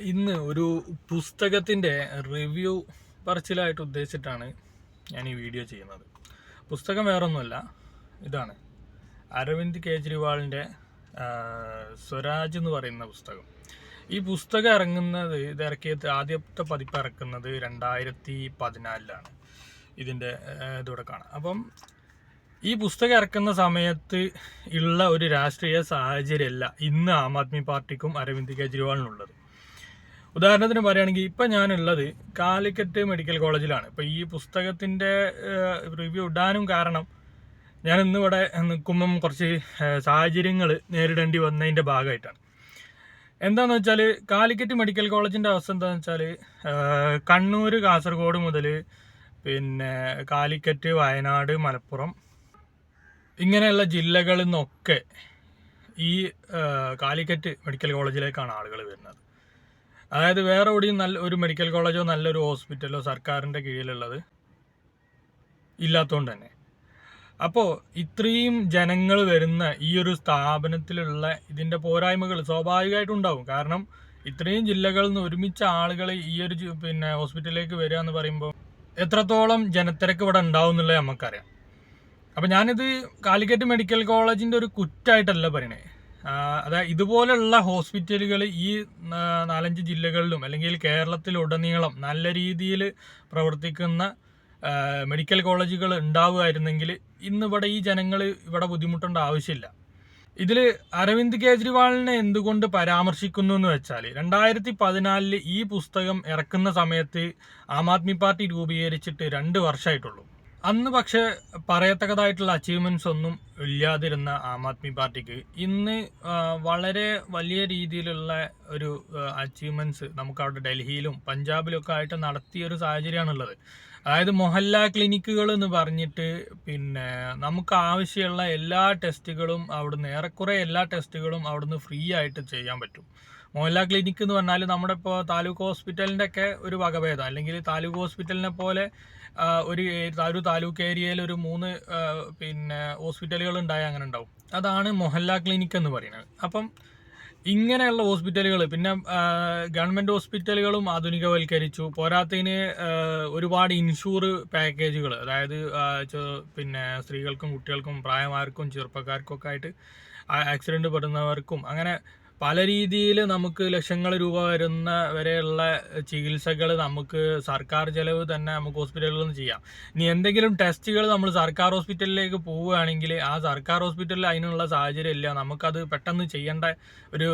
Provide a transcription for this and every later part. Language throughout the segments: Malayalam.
ഇന്ന് ഒരു പുസ്തകത്തിന്റെ റിവ്യൂ പറച്ചിലായിട്ട് ഉദ്ദേശിച്ചിട്ടാണ് ഞാൻ ഈ വീഡിയോ ചെയ്യുന്നത്. പുസ്തകം വേറൊന്നുമല്ല ഇതാണ്. അരവിന്ദ് കേജ്രിവാളിന്റെ സ്വരാജ് എന്ന് പറയുന്ന പുസ്തകം. ഈ പുസ്തകം ഇറങ്ങുന്നത് ഇത് ഇറക്കിയത് ആദ്യത്തെ പതിപ്പ് ഇറക്കുന്നത് രണ്ടായിരത്തി പതിനാലിലാണ്. ഇതിന്റെ ഇതോടെ കാണാം. അപ്പം ഈ പുസ്തകം ഇറക്കുന്ന സമയത്ത് ഉള്ള ഒരു രാഷ്ട്രീയ സാഹചര്യമല്ല ഇന്ന് ആം ആദ്മി പാർട്ടിക്കും അരവിന്ദ് കെജ്രിവാളിനുള്ളത്. ഉദാഹരണത്തിന് പറയുകയാണെങ്കിൽ ഇപ്പം ഞാനുള്ളത് കാലിക്കറ്റ് മെഡിക്കൽ കോളേജിലാണ്. ഇപ്പം ഈ പുസ്തകത്തിന്റെ റിവ്യൂ ഇടാനും കാരണം ഞാൻ ഇന്നിവിടെ നിൽക്കുമ്പം കുറച്ച് സാഹചര്യങ്ങൾ നേരിടേണ്ടി വന്നതിന്റെ ഭാഗമായിട്ടാണ്. എന്താണെന്ന് വെച്ചാൽ കാലിക്കറ്റ് മെഡിക്കൽ കോളേജിന്റെ അവസ്ഥ എന്താണെന്ന് വെച്ചാൽ കണ്ണൂർ കാസർഗോഡ് മുതൽ പിന്നെ കാലിക്കറ്റ് വയനാട് മലപ്പുറം ഇങ്ങനെയുള്ള ജില്ലകളിൽ നിന്നൊക്കെ ഈ കാലിക്കറ്റ് മെഡിക്കൽ കോളേജിലേക്കാണ് ആളുകൾ വരുന്നത്. അതായത് വേറെ എവിടെയും നല്ല ഒരു മെഡിക്കൽ കോളേജോ നല്ലൊരു ഹോസ്പിറ്റലോ സർക്കാരിന്റെ കീഴിലുള്ളത് ഇല്ലാത്തതുകൊണ്ട് തന്നെ. അപ്പോൾ ഇത്രയും ജനങ്ങൾ വരുന്ന ഈ ഒരു സ്ഥാപനത്തിലുള്ള ഇതിന്റെ പോരായ്മകൾ സ്വാഭാവികമായിട്ടും ഉണ്ടാവും കാരണം ഇത്രയും ജില്ലകളിൽ നിന്ന് ഒരുമിച്ച ആളുകൾ ഈ ഒരു പിന്നെ ഹോസ്പിറ്റലിലേക്ക് വരിക എന്ന് പറയുമ്പോൾ എത്രത്തോളം ജനത്തിരക്ക് ഇവിടെ ഉണ്ടാവും എന്നുള്ളത് നമുക്കറിയാം അപ്പം ഞാനിത് കാലിക്കറ്റ് മെഡിക്കൽ കോളേജിന്റെ ഒരു കുറ്റായിട്ടല്ല പറയണേ. അതായത് ഇതുപോലുള്ള ഹോസ്പിറ്റലുകൾ ഈ നാലഞ്ച് ജില്ലകളിലും അല്ലെങ്കിൽ കേരളത്തിലുടനീളം നല്ല രീതിയിൽ പ്രവർത്തിക്കുന്ന മെഡിക്കൽ കോളേജുകൾ ഉണ്ടാവുമായിരുന്നെങ്കിൽ ഇന്ന് ഇവിടെ ഈ ജനങ്ങൾ ഇവിടെ ബുദ്ധിമുട്ടേണ്ട ആവശ്യമില്ല. ഇതിൽ അരവിന്ദ് കേജ്രിവാളിനെ എന്തുകൊണ്ട് പരാമർശിക്കുന്നു എന്ന് വെച്ചാൽ രണ്ടായിരത്തി പതിനാലിൽ ഈ പുസ്തകം ഇറക്കുന്ന സമയത്ത് ആം ആദ്മി പാർട്ടി രൂപീകരിച്ചിട്ട് രണ്ട് വർഷമായിട്ടുള്ളൂ. അന്ന് പക്ഷേ പറയത്തക്കതായിട്ടുള്ള അച്ചീവ്മെന്റ്സ് ഒന്നും ഇല്ലാതിരുന്ന ആം ആദ്മി പാർട്ടിക്ക്. ഇന്ന് വളരെ വലിയ രീതിയിലുള്ള ഒരു അച്ചീവ്മെന്റ്സ് നമുക്ക് അവിടെ ഡൽഹിയിലും പഞ്ചാബിലും ഒക്കെ ആയിട്ട് നടത്തിയ ഒരു സാഹചര്യമാണുള്ളത്. അതായത് മൊഹല്ല ക്ലിനിക്കുകൾ എന്ന് പറഞ്ഞിട്ട് പിന്നെ നമുക്ക് ആവശ്യമുള്ള എല്ലാ ടെസ്റ്റുകളും അവിടുന്ന് ഏറെക്കുറെ എല്ലാ ടെസ്റ്റുകളും അവിടുന്ന് ഫ്രീ ആയിട്ട് ചെയ്യാൻ പറ്റും. മൊഹല്ല ക്ലിനിക്ക് എന്ന് പറഞ്ഞാൽ നമ്മുടെ ഇപ്പോൾ താലൂക്ക് ഹോസ്പിറ്റലിന്റെ ഒക്കെ ഒരു വകഭേദം. അല്ലെങ്കിൽ താലൂക്ക് ഹോസ്പിറ്റലിനെ പോലെ ഒരു ഒരു താലൂക്ക് ഏരിയയിൽ ഒരു മൂന്ന് പിന്നെ ഹോസ്പിറ്റലുകൾ ഉണ്ടായാൽ അങ്ങനെ ഉണ്ടാവും. അതാണ് മൊഹല്ല ക്ലിനിക്ക് എന്ന് പറയുന്നത്. അപ്പം ഇങ്ങനെയുള്ള ഹോസ്പിറ്റലുകൾ പിന്നെ ഗവൺമെന്റ് ഹോസ്പിറ്റലുകളും ആധുനികവൽക്കരിച്ചു. പോരാത്തതിന് ഒരുപാട് ഇൻഷൂർ പാക്കേജുകൾ അതായത് പിന്നെ സ്ത്രീകൾക്കും കുട്ടികൾക്കും പ്രായമാർക്കും ചെറുപ്പക്കാർക്കും ഒക്കെ ആയിട്ട് ആക്സിഡന്റ് പെടുന്നവർക്കും അങ്ങനെ പല രീതിയിൽ നമുക്ക് ലക്ഷങ്ങൾ രൂപ വരുന്ന വരെയുള്ള ചികിത്സകൾ നമുക്ക് സർക്കാർ ചെലവ് തന്നെ നമുക്ക് ഹോസ്പിറ്റലുകളിൽ നിന്ന് ചെയ്യാം. ഇനി എന്തെങ്കിലും ടെസ്റ്റുകൾ നമ്മൾ സർക്കാർ ഹോസ്പിറ്റലിലേക്ക് പോവുകയാണെങ്കിൽ ആ സർക്കാർ ഹോസ്പിറ്റലിൽ അതിനുള്ള സാഹചര്യം ഇല്ല. നമുക്കത് പെട്ടെന്ന് ചെയ്യേണ്ട ഒരു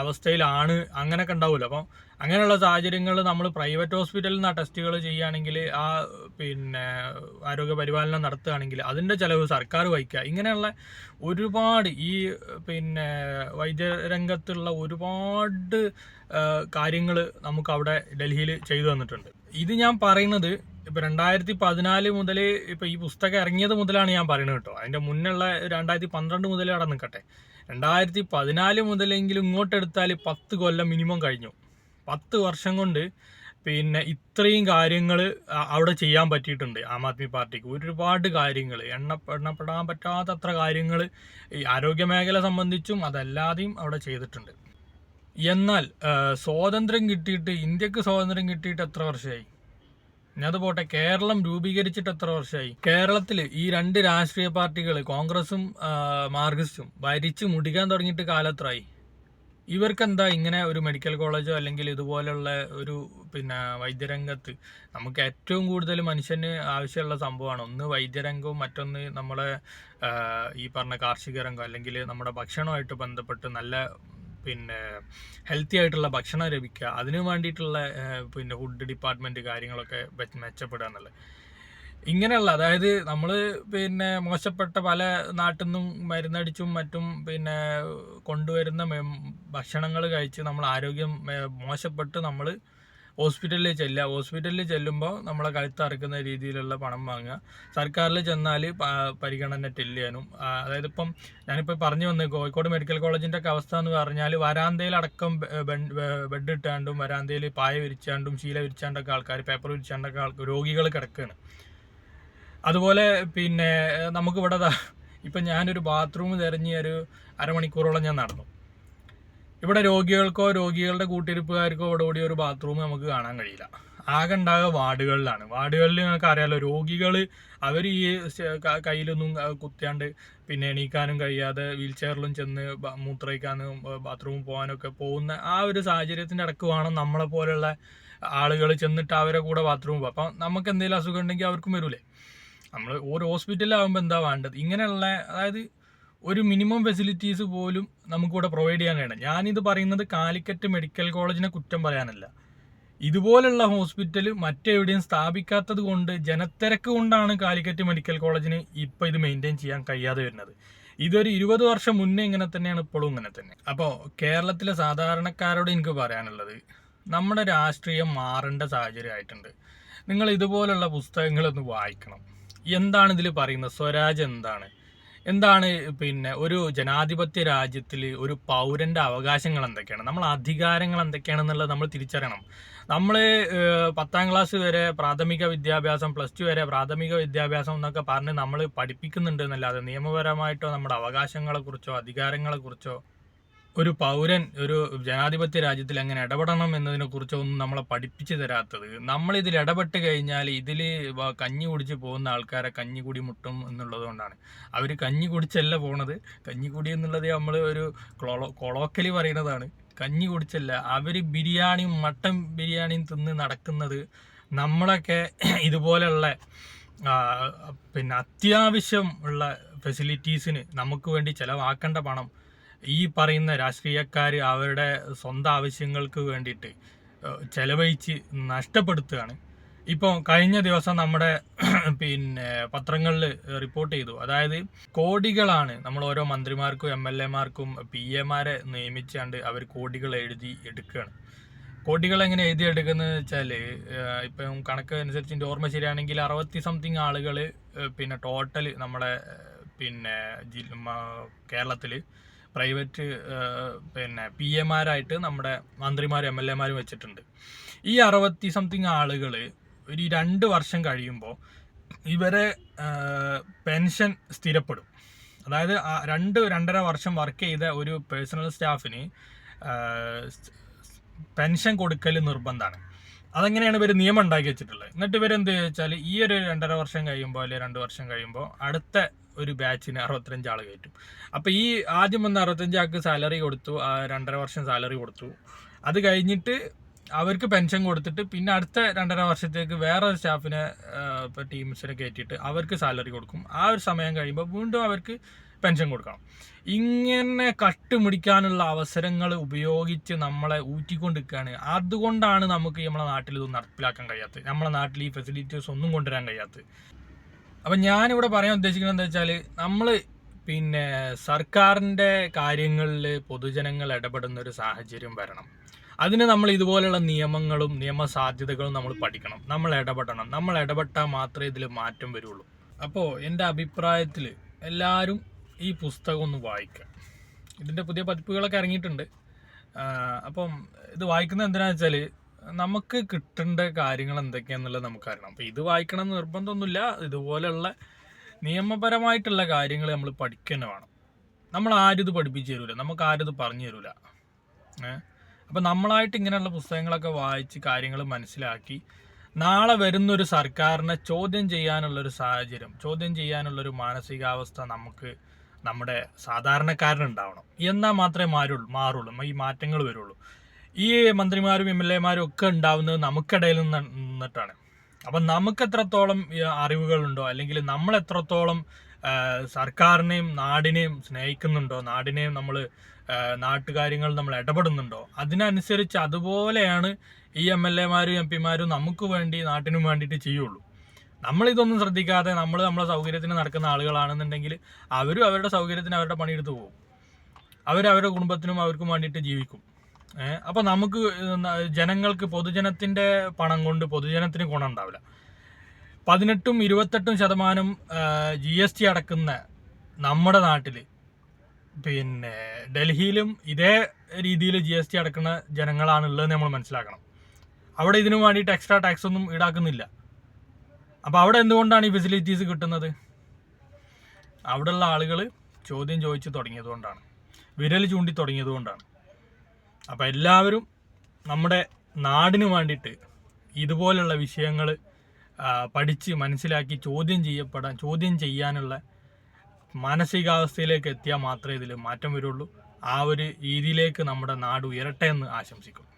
അവസ്ഥയിലാണ് അങ്ങനെയൊക്കെ ഉണ്ടാവുമല്ലോ. അപ്പം അങ്ങനെയുള്ള സാഹചര്യങ്ങൾ നമ്മൾ പ്രൈവറ്റ് ഹോസ്പിറ്റലിൽ നിന്ന് ടെസ്റ്റുകൾ ചെയ്യുകയാണെങ്കിൽ ആ പിന്നെ ആരോഗ്യ പരിപാലനം നടത്തുകയാണെങ്കിൽ അതിന്റെ ചിലവ് സർക്കാർ വഹിക്കുക. ഇങ്ങനെയുള്ള ഒരുപാട് ഈ പിന്നെ വൈദ്യരംഗത്തുള്ള ഒരുപാട് കാര്യങ്ങൾ നമുക്ക് അവിടെ ഡൽഹിയിൽ ചെയ്തു തന്നിട്ടുണ്ട്. ഇത് ഞാൻ പറയുന്നത് ഇപ്പം രണ്ടായിരത്തി പതിനാല് മുതൽ ഇപ്പം ഈ പുസ്തകം ഇറങ്ങിയത് മുതലാണ് ഞാൻ പറയുന്നത് കേട്ടോ. അതിന്റെ മുന്നുള്ള രണ്ടായിരത്തി പന്ത്രണ്ട് മുതൽ അവിടെ നിൽക്കട്ടെ രണ്ടായിരത്തി പതിനാല് മുതലെങ്കിലും ഇങ്ങോട്ടെടുത്താൽ പത്ത് കൊല്ലം മിനിമം കഴിഞ്ഞു. പത്ത് വർഷം കൊണ്ട് പിന്നെ ഇത്രയും കാര്യങ്ങൾ അവിടെ ചെയ്യാൻ പറ്റിയിട്ടുണ്ട് ആം ആദ്മി പാർട്ടിക്ക്. ഒരുപാട് കാര്യങ്ങൾ എണ്ണ എണ്ണപ്പെടാൻ പറ്റാത്തത്ര കാര്യങ്ങൾ ഈ ആരോഗ്യ മേഖല സംബന്ധിച്ചും അതല്ലാതെയും അവിടെ ചെയ്തിട്ടുണ്ട്. എന്നാൽ സ്വാതന്ത്ര്യം കിട്ടിയിട്ട് ഇന്ത്യയ്ക്ക് സ്വാതന്ത്ര്യം കിട്ടിയിട്ട് എത്ര വർഷമായി? ഇനി അത് പോട്ടെ കേരളം രൂപീകരിച്ചിട്ട് എത്ര വർഷമായി? കേരളത്തിൽ ഈ രണ്ട് രാഷ്ട്രീയ പാർട്ടികൾ കോൺഗ്രസും മാർക്സിസ്റ്റും ഭരിച്ചു മുടിക്കാൻ തുടങ്ങിയിട്ട് കാലത്രായി ഇവർക്കെന്താ ഇങ്ങനെ ഒരു മെഡിക്കൽ കോളേജോ അല്ലെങ്കിൽ ഇതുപോലുള്ള ഒരു പിന്നെ വൈദ്യരംഗത്ത് നമുക്ക് ഏറ്റവും കൂടുതൽ മനുഷ്യന് ആവശ്യമുള്ള സംഭവമാണ്. ഒന്ന് വൈദ്യരംഗവും മറ്റൊന്ന് നമ്മളെ ഈ പറഞ്ഞ കാർഷിക രംഗം അല്ലെങ്കിൽ നമ്മുടെ ഭക്ഷണമായിട്ട് ബന്ധപ്പെട്ട് നല്ല പിന്നെ ഹെൽത്തി ആയിട്ടുള്ള ഭക്ഷണം ലഭിക്കുക. അതിനു വേണ്ടിയിട്ടുള്ള പിന്നെ ഫുഡ് ഡിപ്പാർട്ട്മെന്റ് കാര്യങ്ങളൊക്കെ മെച്ചപ്പെടുക എന്നുള്ളത്. ഇങ്ങനെയുള്ള അതായത് നമ്മൾ പിന്നെ മോശപ്പെട്ട പല നാട്ടിൽ നിന്നും മരുന്നടിച്ചും മറ്റും പിന്നെ കൊണ്ടുവരുന്ന ഭക്ഷണങ്ങൾ കഴിച്ച് നമ്മൾ ആരോഗ്യം മോശപ്പെട്ട് നമ്മൾ ഹോസ്പിറ്റലിൽ ചെല്ലുക. ഹോസ്പിറ്റലിൽ ചെല്ലുമ്പോൾ നമ്മളെ കഴുത്തറക്കുന്ന രീതിയിലുള്ള പണം വാങ്ങുക. സർക്കാരിൽ ചെന്നാൽ പരിഗണന ആ, അതായത് ഇപ്പം ഞാനിപ്പോൾ പറഞ്ഞു വന്നത് കോഴിക്കോട് മെഡിക്കൽ കോളേജിന്റെ ഒക്കെ അവസ്ഥ എന്ന് പറഞ്ഞാൽ വരാന്തയിൽ അടക്കം ബെഡ് ഇട്ടാണ്ടും വരാന്തയിൽ പായ വിരിച്ചാണ്ടും ശീല വിരിച്ചാണ്ടൊക്കെ ആൾക്കാർ പേപ്പർ വിരിച്ചാണ്ടൊക്കെ ആൾക്കാർ രോഗികൾ കിടക്കുകയാണ് അതുപോലെ പിന്നെ നമുക്കിവിടെ ഇപ്പം ഞാനൊരു ബാത്റൂം തിരഞ്ഞ് ഒരു അരമണിക്കൂറോളം ഞാൻ നടന്നു. ഇവിടെ രോഗികൾക്കോ രോഗികളുടെ കൂട്ടിരിപ്പുകാർക്കോ ഇവിടെ കൂടി ഒരു ബാത്റൂം നമുക്ക് കാണാൻ കഴിയില്ല. ആകെ ഉണ്ടാകുക വാർഡുകളിലാണ്. വാർഡുകളിൽ നിങ്ങൾക്ക് അറിയാലോ രോഗികൾ അവർ ഈ കയ്യിലൊന്നും കുത്തിയാണ്ട് പിന്നെ എണീക്കാനും കഴിയാതെ വീൽ ചെയറിലും ചെന്ന് മൂത്രയിക്കാനും ബാത്റൂമിൽ പോകാനൊക്കെ പോകുന്ന ആ ഒരു സാഹചര്യത്തിന്റെ ഇടയ്ക്ക് വേണം നമ്മളെ പോലെയുള്ള ആളുകൾ ചെന്നിട്ട് അവരെ കൂടെ ബാത്റൂമിൽ പോകും അപ്പം നമുക്ക് എന്തെങ്കിലും അസുഖം ഉണ്ടെങ്കിൽ അവർക്കും വരൂലേ? നമ്മൾ ഒരു ഹോസ്പിറ്റലാകുമ്പോൾ എന്താ വേണ്ടത്? ഇങ്ങനെയുള്ള അതായത് ഒരു മിനിമം ഫെസിലിറ്റീസ് പോലും നമുക്കിവിടെ പ്രൊവൈഡ് ചെയ്യാൻ കഴിയണം. ഞാനിത് പറയുന്നത് കാലിക്കറ്റ് മെഡിക്കൽ കോളേജിനെ കുറ്റം പറയാനല്ല. ഇതുപോലുള്ള ഹോസ്പിറ്റൽ മറ്റെവിടെയും സ്ഥാപിക്കാത്തത് കൊണ്ട് ജനത്തിരക്ക് കൊണ്ടാണ് കാലിക്കറ്റ് മെഡിക്കൽ കോളേജിന് ഇപ്പം ഇത് മെയിന്റെയിൻ ചെയ്യാൻ കഴിയാതെ വരുന്നത്. ഇതൊരു ഇരുപത് വർഷം മുന്നേ ഇങ്ങനെ തന്നെയാണ് ഇപ്പോഴും ഇങ്ങനെ തന്നെ. അപ്പോൾ കേരളത്തിലെ സാധാരണക്കാരോട് എനിക്ക് പറയാനുള്ളത് നമ്മുടെ രാഷ്ട്രീയം മാറേണ്ട സാഹചര്യമായിട്ടുണ്ട് നിങ്ങൾ ഇതുപോലുള്ള പുസ്തകങ്ങളൊന്ന് വായിക്കണം. എന്താണ് ഇതിൽ പറയുന്നത്? സ്വരാജ് എന്താണ്? എന്താണ് പിന്നെ ഒരു ജനാധിപത്യ രാജ്യത്തിൽ ഒരു പൗരന്റെ അവകാശങ്ങൾ എന്തൊക്കെയാണ്? നമ്മൾ അധികാരങ്ങൾ എന്തൊക്കെയാണെന്നുള്ളത് നമ്മൾ തിരിച്ചറിയണം. നമ്മൾ പത്താം ക്ലാസ് വരെ പ്രാഥമിക വിദ്യാഭ്യാസം പ്ലസ് ടു വരെ പ്രാഥമിക വിദ്യാഭ്യാസം എന്നൊക്കെ പറഞ്ഞ് നമ്മൾ പഠിപ്പിക്കുന്നുണ്ട് എന്നല്ലാതെ നിയമപരമായിട്ടോ നമ്മുടെ അവകാശങ്ങളെക്കുറിച്ചോ അധികാരങ്ങളെക്കുറിച്ചോ ഒരു പൗരൻ ഒരു ജനാധിപത്യ രാജ്യത്തിൽ എങ്ങനെ ഇടപെടണം എന്നതിനെ കുറിച്ചൊന്നും നമ്മളെ പഠിപ്പിച്ചു തരാത്തത്. നമ്മൾ ഇതിൽ ഇടപെട്ട് കഴിഞ്ഞാൽ ഇതിൽ കഞ്ഞി കുടിച്ച് പോകുന്ന ആൾക്കാരെ കഞ്ഞി കുടി മുട്ടും എന്നുള്ളത് കൊണ്ടാണ്. അവർ കഞ്ഞി കുടിച്ചല്ല പോണത്. കഞ്ഞി കുടി എന്നുള്ളത് നമ്മൾ ഒരു കൊളോക്കലി പറയുന്നതാണ്. കഞ്ഞി കുടിച്ചല്ല അവർ ബിരിയാണിയും മട്ടൻ ബിരിയാണിയും തിന്ന് നടക്കുന്നത് നമ്മളൊക്കെ ഇതുപോലെയുള്ള പിന്നെ അത്യാവശ്യം ഉള്ള ഫെസിലിറ്റീസിന് നമുക്ക് വേണ്ടി ചിലവാക്കേണ്ട പണം ഈ പറയുന്ന രാഷ്ട്രീയക്കാർ അവരുടെ സ്വന്തം ആവശ്യങ്ങൾക്ക് വേണ്ടിയിട്ട് ചെലവഴിച്ച് നഷ്ടപ്പെടുത്തുകയാണ്. ഇപ്പോൾ കഴിഞ്ഞ ദിവസം നമ്മുടെ പിന്നെ പത്രങ്ങളിൽ റിപ്പോർട്ട് ചെയ്തു. അതായത് കോടികളാണ് നമ്മൾ ഓരോ മന്ത്രിമാർക്കും എം എൽ എമാർക്കും പി എമാരെ നിയമിച്ചാണ്ട് അവർ കോടികൾ എഴുതി എടുക്കുകയാണ്. കോടികൾ എങ്ങനെ എഴുതി എടുക്കുന്നത് വെച്ചാൽ ഇപ്പം കണക്ക് അനുസരിച്ച് എന്റെ ഓർമ്മ ശരിയാണെങ്കിൽ അറുപത്തി സംതിങ് ആളുകൾ പിന്നെ ടോട്ടൽ നമ്മുടെ പിന്നെ കേരളത്തിൽ പ്രൈവറ്റ് പിന്നെ പി എമാരായിട്ട് നമ്മുടെ മന്ത്രിമാരും എം എൽ എമാരും വെച്ചിട്ടുണ്ട്. ഈ അറുപത്തി സംതിങ് ആളുകൾ ഒരു രണ്ട് വർഷം കഴിയുമ്പോൾ ഇവരെ പെൻഷൻ സ്ഥിരപ്പെടും. അതായത് രണ്ട് രണ്ടര വർഷം വർക്ക് ചെയ്ത ഒരു പേഴ്സണൽ സ്റ്റാഫിന് പെൻഷൻ കൊടുക്കൽ നിർബന്ധമാണ് അതെങ്ങനെയാണ് ഇവർ നിയമം ഉണ്ടാക്കി വെച്ചിട്ടുള്ളത്? എന്നിട്ട് ഇവർ എന്ത് വെച്ചാൽ ഈ ഒരു രണ്ടര വർഷം കഴിയുമ്പോൾ അല്ലെങ്കിൽ രണ്ട് വർഷം കഴിയുമ്പോൾ അടുത്ത ഒരു ബാച്ചിന് അറുപത്തിരഞ്ച് ആൾ കയറ്റും. അപ്പോൾ ഈ ആദ്യം വന്ന് അറുപത്തഞ്ച് ആൾക്ക് സാലറി കൊടുത്തു രണ്ടര വർഷം സാലറി കൊടുത്തു. അത് കഴിഞ്ഞിട്ട് അവർക്ക് പെൻഷൻ കൊടുത്തിട്ട് പിന്നെ അടുത്ത രണ്ടര വർഷത്തേക്ക് വേറെ സ്റ്റാഫിനെ ഇപ്പോൾ ടീംസിനെ കയറ്റിയിട്ട് അവർക്ക് സാലറി കൊടുക്കും. ആ ഒരു സമയം കഴിയുമ്പോൾ വീണ്ടും അവർക്ക് പെൻഷൻ കൊടുക്കണം. ഇങ്ങനെ കട്ടുമുടിക്കാനുള്ള അവസരങ്ങൾ ഉപയോഗിച്ച് നമ്മളെ ഊറ്റിക്കൊണ്ടിരിക്കുകയാണ്. അതുകൊണ്ടാണ് നമുക്ക് നമ്മളെ നാട്ടിൽ ഇതൊന്നും നടപ്പിലാക്കാൻ കഴിയാത്തത്. നമ്മളെ നാട്ടിൽ ഈ ഫെസിലിറ്റീസ് ഒന്നും കൊണ്ടുവരാൻ കഴിയാത്തത്. അപ്പം ഞാനിവിടെ പറയാൻ ഉദ്ദേശിക്കുന്നത് എന്താ വെച്ചാൽ നമ്മൾ പിന്നെ സർക്കാരിന്റെ കാര്യങ്ങളിൽ പൊതുജനങ്ങൾ ഇടപെടുന്ന ഒരു സാഹചര്യം വരണം. അതിന് നമ്മൾ ഇതുപോലെയുള്ള നിയമങ്ങളും നിയമസാധ്യതകളും നമ്മൾ പഠിക്കണം. നമ്മൾ ഇടപെടണം. നമ്മൾ ഇടപെട്ടാൽ മാത്രമേ ഇതിൽ മാറ്റം വരുള്ളൂ. അപ്പോൾ എന്റെ അഭിപ്രായത്തിൽ എല്ലാവരും ഈ പുസ്തകം ഒന്ന് വായിക്കുക ഇതിന്റെ പുതിയ പതിപ്പുകളൊക്കെ ഇറങ്ങിയിട്ടുണ്ട്. അപ്പം ഇത് വായിക്കുന്നത് എന്തിനാണെന്ന് വെച്ചാൽ നമുക്ക് കിട്ടേണ്ട കാര്യങ്ങൾ എന്തൊക്കെയാണെന്നുള്ളത് നമുക്കറിയണം. അപ്പോൾ ഇത് വായിക്കണം എന്ന് നിർബന്ധമൊന്നുമില്ല. ഇതുപോലെയുള്ള നിയമപരമായിട്ടുള്ള കാര്യങ്ങൾ നമ്മൾ പഠിക്കുക വേണം. നമ്മൾ ആരും ഇത് പഠിപ്പിച്ചു തരൂല. നമുക്ക് ആരും ഇത് പറഞ്ഞു തരൂല. അപ്പം നമ്മളായിട്ട് ഇങ്ങനെയുള്ള പുസ്തകങ്ങളൊക്കെ വായിച്ച് കാര്യങ്ങൾ മനസ്സിലാക്കി നാളെ വരുന്നൊരു സർക്കാരിനെ ചോദ്യം ചെയ്യാനുള്ളൊരു സാഹചര്യം ചോദ്യം ചെയ്യാനുള്ളൊരു മാനസികാവസ്ഥ നമുക്ക് നമ്മുടെ സാധാരണക്കാരനുണ്ടാവണം. എന്നാൽ മാത്രമേ മാറുള്ളൂ മാറുള്ളൂ. ഈ മാറ്റങ്ങൾ വരുള്ളൂ. ഈ മന്ത്രിമാരും എം എൽ എമാരും ഒക്കെ ഉണ്ടാവുന്നത് നമുക്കിടയിൽ നിന്ന് നിന്നിട്ടാണ്. അപ്പം നമുക്ക് എത്രത്തോളം അറിവുകളുണ്ടോ അല്ലെങ്കിൽ നമ്മൾ എത്രത്തോളം സർക്കാരിനെയും നാടിനെയും സ്നേഹിക്കുന്നുണ്ടോ നാടിനെയും നമ്മൾ നാട്ടുകാര്യങ്ങൾ നമ്മൾ ഇടപെടുന്നുണ്ടോ അതിനനുസരിച്ച് അതുപോലെയാണ് ഈ എം എൽ എമാരും എം പിമാരും നമുക്ക് വേണ്ടി നാട്ടിനും വേണ്ടിയിട്ട് ചെയ്യുള്ളൂ. നമ്മളിതൊന്നും ശ്രദ്ധിക്കാതെ നമ്മൾ നമ്മളെ സൗകര്യത്തിന് നടക്കുന്ന ആളുകളാണെന്നുണ്ടെങ്കിൽ അവരും അവരുടെ സൗകര്യത്തിന് അവരുടെ പണിയെടുത്ത് പോകും. അവർ അവരുടെ കുടുംബത്തിനും അവർക്കും വേണ്ടിയിട്ട് ജീവിക്കും. അപ്പോൾ നമുക്ക് ജനങ്ങൾക്ക് പൊതുജനത്തിന്റെ പണം കൊണ്ട് പൊതുജനത്തിന് ഗുണം ഉണ്ടാവില്ല. പതിനെട്ടും ഇരുപത്തെട്ടും ശതമാനം ജി എസ് ടി അടക്കുന്ന നമ്മുടെ നാട്ടിൽ പിന്നെ ഡൽഹിയിലും ഇതേ രീതിയിൽ ജി എസ് ടി അടക്കുന്ന ജനങ്ങളാണുള്ളതെന്ന് നമ്മൾ മനസ്സിലാക്കണം. അവിടെ ഇതിനു വേണ്ടിയിട്ട് എക്സ്ട്രാ ടാക്സ് ഒന്നും ഈടാക്കുന്നില്ല. അപ്പോൾ അവിടെ എന്തുകൊണ്ടാണ് ഈ ഫെസിലിറ്റീസ് കിട്ടുന്നത്? അവിടെയുള്ള ആളുകൾ ചോദ്യം ചോദിച്ചു തുടങ്ങിയത് കൊണ്ടാണ് വിരൽ ചൂണ്ടി തുടങ്ങിയത് കൊണ്ടാണ് അപ്പം എല്ലാവരും നമ്മുടെ നാടിന് വേണ്ടിയിട്ട് ഇതുപോലുള്ള വിഷയങ്ങൾ പഠിച്ച് മനസ്സിലാക്കി ചോദ്യം ചെയ്യപ്പെടാൻ ചോദ്യം ചെയ്യാനുള്ള മാനസികാവസ്ഥയിലേക്ക് എത്തിയാൽ മാത്രമേ ഇതിൽ മാറ്റം വരുള്ളൂ. ആ ഒരു രീതിയിലേക്ക് നമ്മുടെ നാട് ഉയരട്ടെ എന്ന് ആശംസിക്കുന്നു.